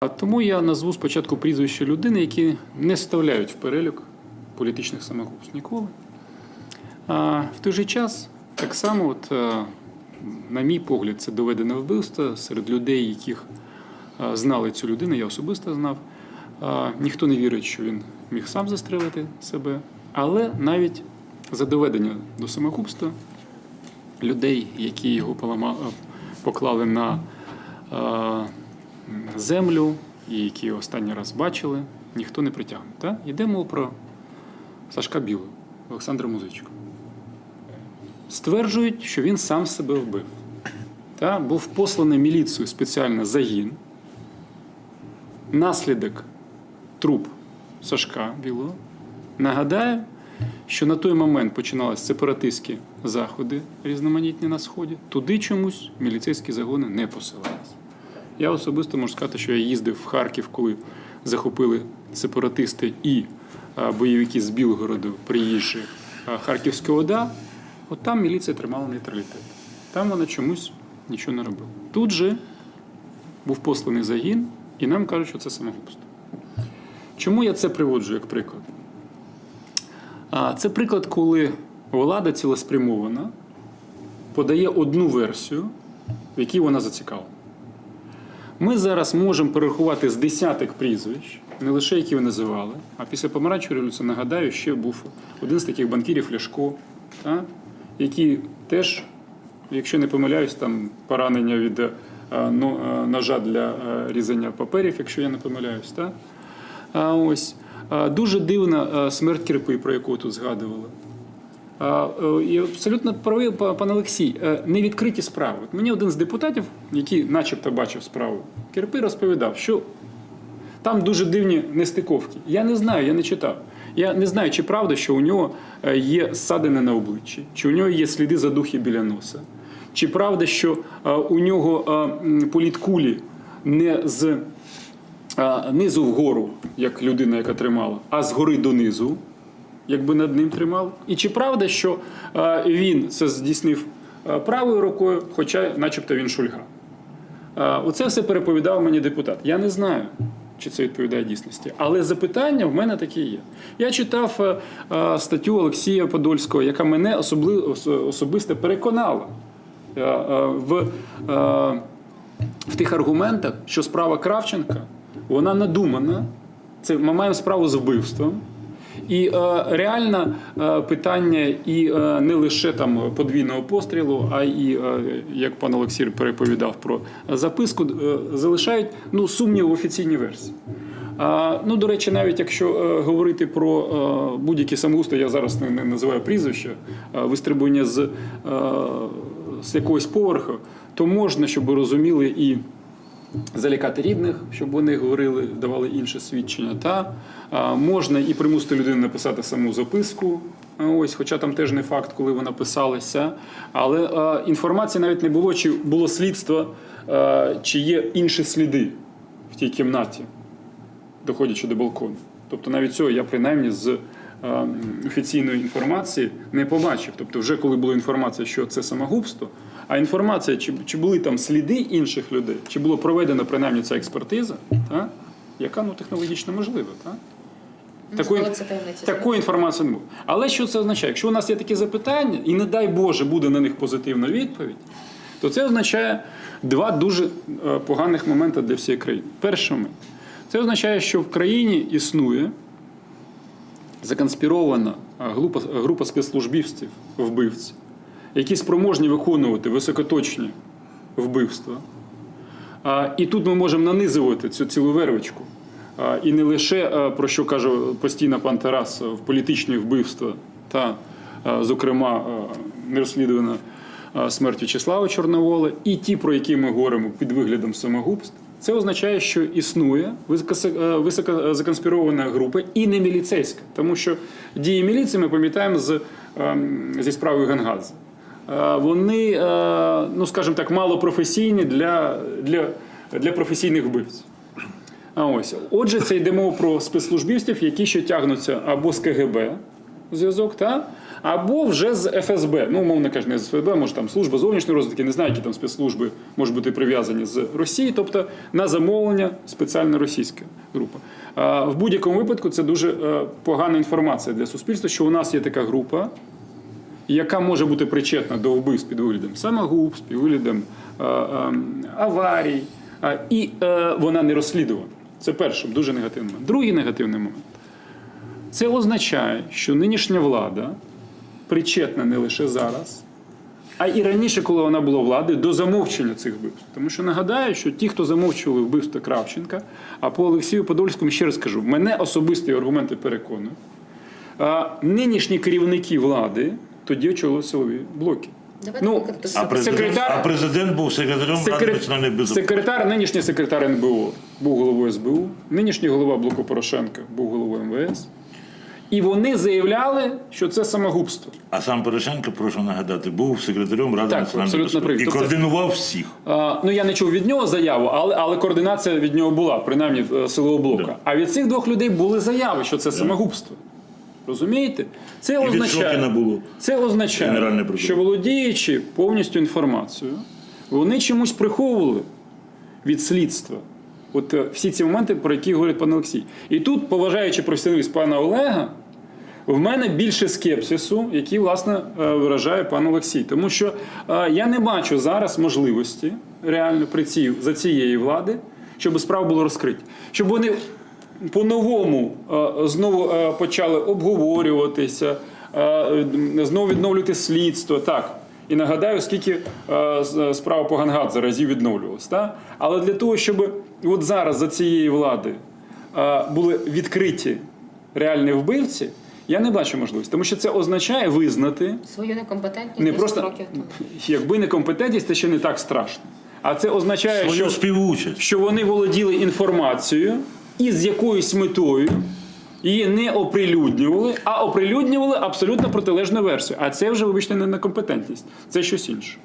А Тому я назву спочатку прізвище людини, які не вставляють в перелік політичних самогубств ніколи. А в той же час, так само, от, е, на мій погляд, це доведене вбивство серед людей, яких е, знали цю людину, я особисто знав. Ніхто не вірить, що він міг сам застрелити себе. Але навіть за доведення до самогубства людей, які його поклали на е, землю, і які останній раз бачили, ніхто не притягне. Та? Йдемо про Сашка Білого, Олександра Музичка. Стверджують, що він сам себе вбив. Та? Був посланий міліцію спеціально загін. Наслідок труп Сашка Білого. Нагадаю, що на той момент починалися сепаратистські заходи різноманітні на Сході. Туди чомусь міліцейські загони не посилалися. Я особисто можу сказати, що я їздив в Харків, коли захопили сепаратисти і бойовики з Білгороду, приїжджі а, Харківська ОДА. От там міліція тримала нейтралітет. Там вона чомусь нічого не робила. Тут же був посланий загін, і нам кажуть, що це самогубство. Чому я це приводжу як приклад? Це приклад, коли влада цілеспрямована подає одну версію, в якій вона зацікавлена. Ми зараз можемо перерахувати з десяток прізвищ, не лише які ви називали, а після помаранчевої революції, нагадаю, ще був один з таких банкірів Ляшко, та, який теж, якщо не помиляюсь, там поранення від е, ну, е, ножа для е, різання паперів, якщо я не помиляюсь. Та? А ось дуже дивна смерть Кірпи, про яку тут згадували. Е, І абсолютно правий пан Олексій, е, невідкриті справи. От мені один з депутатів, який начебто бачив справу Кірпи, розповідав, що там дуже дивні нестиковки. Я не знаю, я не читав. Я не знаю, чи правда, що у нього е, є ссадини на обличчі, чи у нього є сліди задухи біля носа. Чи правда, що у нього політкулі не з низу вгору, як людина, яка тримала, а згори донизу, якби над ним тримали. І чи правда, що а, він це здійснив правою рукою, хоча, начебто, він шульга? А, Оце все переповідав мені депутат. Я не знаю, чи це відповідає дійсності. Але запитання в мене такі є. Я читав е, е, статтю Олексія Подольського, яка мене особисто переконала е, е, в, е, в тих аргументах, що справа Кравченка вона надумана. Це ми маємо справу з вбивством. І е, реально е, питання і е, не лише там подвійного пострілу, а і як пан Олексій переповідав про записку, залишають ну, сумнів в офіційній версії. Ну, до речі, навіть якщо говорити про будь-які самогубства, я зараз не, називаю прізвища, вистрибування з, з якогось поверху, то можна, щоб розуміли і залякати рідних, щоб вони говорили, давали інше свідчення. Та можна і примусити людину написати саму записку. Ось, хоча там теж не факт, коли вона писалася. Але а, інформації навіть не було, чи було слідство, а, чи є інші сліди в тій кімнаті, доходячи до балкону. Тобто навіть цього я принаймні з офіційної інформації не побачив. Тобто, вже коли була інформація, що це самогубство, а інформація, чи, чи були там сліди інших людей, чи було проведено принаймні ця експертиза, та, яка ну, технологічно можлива. Та? Такої, такої інформації не було. Але що це означає? Якщо у нас є такі запитання, і не дай Боже буде на них позитивна відповідь, то це означає два дуже е, поганих моменти для всієї країни. Перший момент. Це означає, що в країні існує законспірована е, група, група спецслужбівців, вбивців, які спроможні виконувати високоточні вбивства. І тут ми можемо нанизувати цю цілу вервичку. А, І не лише про що каже постійно пан Тарас в політичні вбивства, та, зокрема, нерозслідувана смерть В'ячеслава Чорновола, і ті, про які ми говоримо під виглядом самогубств. Це означає, що існує високо- група і не міліцейська, тому що дії міліції ми пам'ятаємо з, ем, зі справою Гангадзе. Е, Вони, е, ну скажімо так, малопрофесійні для, для, для професійних вбивців. А ось, отже, це йде мова про спецслужбістів, які ще тягнуться або з КГБ, зв'язок, та? або вже з ФСБ. Ну, умовно кажучи, не з ФСБ, може там служба зовнішньої розвідки, не знаю, які там спецслужби можуть бути прив'язані з Росії, тобто на замовлення спеціальна російська група. В будь-якому випадку це дуже е, погана інформація для суспільства, що у нас є така група, яка може бути причетна до вбивств під виглядом самогубств, під виглядом аварій, і е, вона не розслідувана. Це перший дуже негативний момент. Другий негативний момент. Це означає, що нинішня влада причетна не лише зараз, а і раніше, коли вона була владою, до замовчення цих вбивств. Тому що нагадаю, що ті, хто замовчували вбивство Кравченка, а по Олексію Подольському ще раз кажу, мене особисті аргументи переконують. Нинішні керівники влади тоді очолили силові блоки. Давайте Ну. А президент, Секретар- а президент був секретарем Ради національної безпеки. Секретар, нинішній секретар НБУ був головою СБУ, нинішній голова блоку Порошенка був головою МВС. І вони заявляли, що це самогубство. А сам Порошенко, прошу нагадати, був секретарем Ради Так, національної безпеки і Тобто- координував всіх. А, ну я не чув від нього заяву, але, але координація від нього була, принаймні е, силового блока. Да. А від цих двох людей були заяви, що це самогубство. Розумієте? Це І означає, було. це означає що володіючи повністю інформацією, вони чомусь приховували від слідства. От е, всі ці моменти, про які говорить пан Олексій. І тут, поважаючи професіоналіст пана Олега, в мене більше скепсису, який, власне, е, виражає пан Олексій. Тому що е, я не бачу зараз можливості реально при цій, за цієї влади, щоб справа була розкриті. Щоб вони по-новому е, знову е, почали обговорюватися, е, знову відновлювати слідство. Так. І нагадаю, скільки справа по Гангадзе разів відновлювалась. Так? Але для того, щоб от зараз за цієї влади були відкриті реальні вбивці, я не бачу можливості. Тому що це означає визнати, Свою некомпетентність не просто років тому. якби некомпетентність, це ще не так страшно. А це означає, Свою що співучасть. що вони володіли інформацією і з якоюсь метою її не оприлюднювали, а оприлюднювали абсолютно протилежну версію. А це вже, вибачте, не некомпетентність, це щось інше.